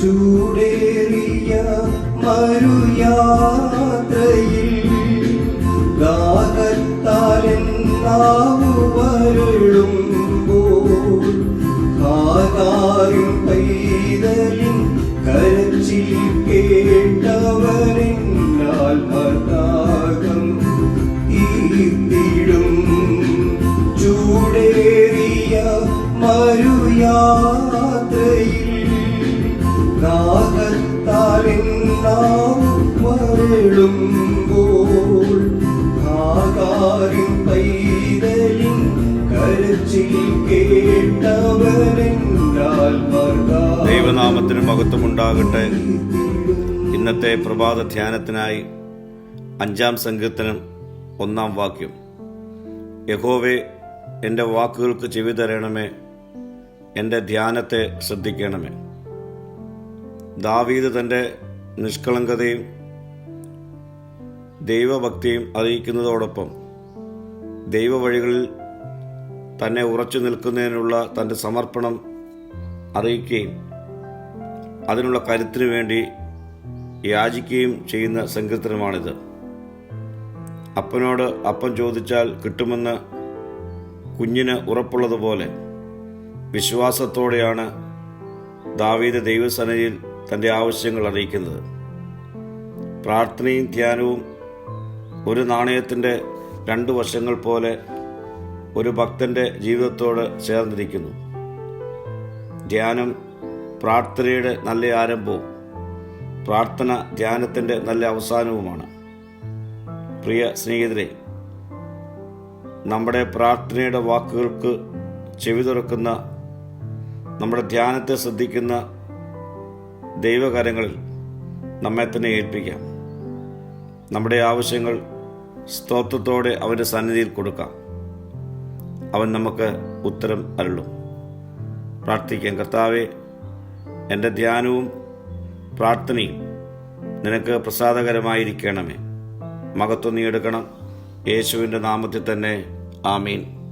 ചൂടേറിയ മരുയാത്രയിൽ ദാഹത്താലെൻ നാവു വരളുമ്പോൾ കാതാറിൻ പൈതലിൻ കരച്ചിൽ കേട്ടവരെന്നാൽ മതാകം തീർത്തിടും. ചൂടേറിയ മരുയാത്രയിൽ ദൈവനാമത്തിന് മഹത്വമുണ്ടാകട്ടെ. ഇന്നത്തെ പ്രഭാത ധ്യാനത്തിനായി അഞ്ചാം സങ്കീർത്തനം ഒന്നാം വാക്യം. യഹോവെ എന്റെ വാക്കുകൾക്ക് ചെവി തരണമേ എന്റെ ധ്യാനത്തെ ശ്രദ്ധിക്കണമേ. ദാവീദ് തന്റെ നിഷ്കളങ്കതയും ദൈവഭക്തിയും അറിയിക്കുന്നതോടൊപ്പം ദൈവവഴികളിൽ തന്നെ ഉറച്ചു നിൽക്കുന്നതിനുള്ള തന്റെ സമർപ്പണം അറിയിക്കുകയും അതിനുള്ള കരുത്തിനു വേണ്ടി യാചിക്കുകയും ചെയ്യുന്ന സങ്കീർത്തനമാണിത്. അപ്പനോട് അപ്പം ചോദിച്ചാൽ കിട്ടുമെന്ന് കുഞ്ഞിന് ഉറപ്പുള്ളതുപോലെ വിശ്വാസത്തോടെയാണ് ദാവീദ് ദൈവസനയിൽ തന്റെ ആവശ്യങ്ങൾ അറിയിക്കുന്നത്. പ്രാർത്ഥനയും ധ്യാനവും ഒരു നാണയത്തിന്റെ രണ്ട് വശങ്ങൾ പോലെ ഒരു ഭക്തന്റെ ജീവിതത്തോട് ചേർന്നിരിക്കുന്നു. ധ്യാനം പ്രാർത്ഥനയുടെ നല്ല ആരംഭവും പ്രാർത്ഥന ധ്യാനത്തിന്റെ നല്ല അവസാനവുമാണ്. പ്രിയ സ്നേഹിതരെ നമ്മുടെ പ്രാർത്ഥനയുടെ വാക്കുകൾക്ക് ചെവി തുറക്കുന്ന നമ്മുടെ ധ്യാനത്തെ ശ്രദ്ധിക്കുന്ന ദൈവകരങ്ങളിൽ നമ്മെ തന്നെ ഏൽപ്പിക്കാം. നമ്മുടെ ആവശ്യങ്ങൾ സ്തോത്രത്തോടെ അവന്റെ സന്നിധിയിൽ കൊടുക്കാം. അവൻ നമുക്ക് ഉത്തരം അരുളും. പ്രാർത്ഥിക്കാം കർത്താവെ എന്റെ ധ്യാനവും പ്രാർത്ഥനയും നിനക്ക് പ്രസാദകരമായിരിക്കണമേ. മകത്വം നീ എടുക്കണം. യേശുവിന്റെ നാമത്തിൽ തന്നെ ആമീൻ.